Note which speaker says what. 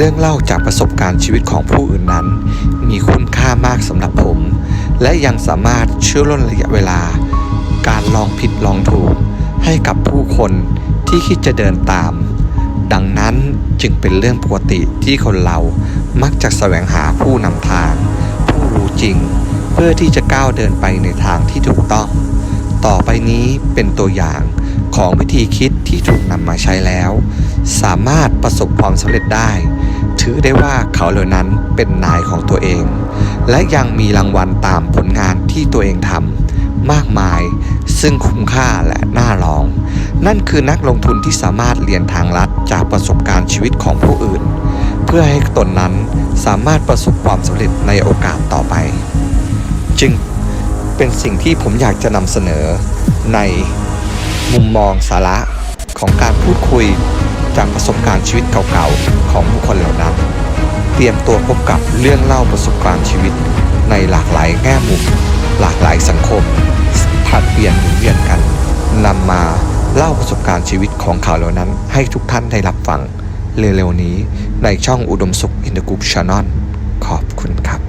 Speaker 1: เรื่องเล่าจากประสบการณ์ชีวิตของผู้อื่นนั้น มีคุณค่ามากสำหรับผม และยังสามารถช่วยลดระยะเวลา การลองผิดลองถูก ให้กับผู้คนที่คิดจะเดินตาม ดังนั้นจึงเป็นเรื่องปกติที่คนเรามักจะแสวงหาผู้นำทาง ผู้รู้จริง เพื่อที่จะก้าวเดินไปในทางที่ถูกต้อง ต่อไปนี้เป็นตัวอย่างของวิธีคิดที่ถูกนำมาใช้แล้ว สามารถประสบความสำเร็จได้ อได้ว่าเขาเหล่านั้นเป็นนายของตัวเอง และยังมีรางวัลตามผลงานที่ตัวเองทำมากมาย ซึ่งคุ้มค่าและน่าลอง นั่นคือนักลงทุนที่สามารถเรียนทางลัดจากประสบการณ์ชีวิตของผู้อื่น เพื่อให้ตนนั้นสามารถประสบความสำเร็จในโอกาสต่อไป จึงเป็นสิ่งที่ผมอยากจะนำเสนอในมุมมองสาระของการพูดคุยจากประสบการณ์ชีวิตเก่าๆ ของบุคคลเหล่านั้น เตรียมตัวพบกับเรื่องเล่าประสบการณ์ชีวิต ในหลากหลายแง่มุม หลากหลายสังคมผัดเปลี่ยนหมุนเวียนกันนำมาเล่าประสบการณ์ชีวิตของข่าวเหล่านั้นให้ทุกท่านได้รับฟัง เร็วๆนี้ในช่องอุดมสุขอินเด r กรุ๊ปชานอนขอบคุณครับ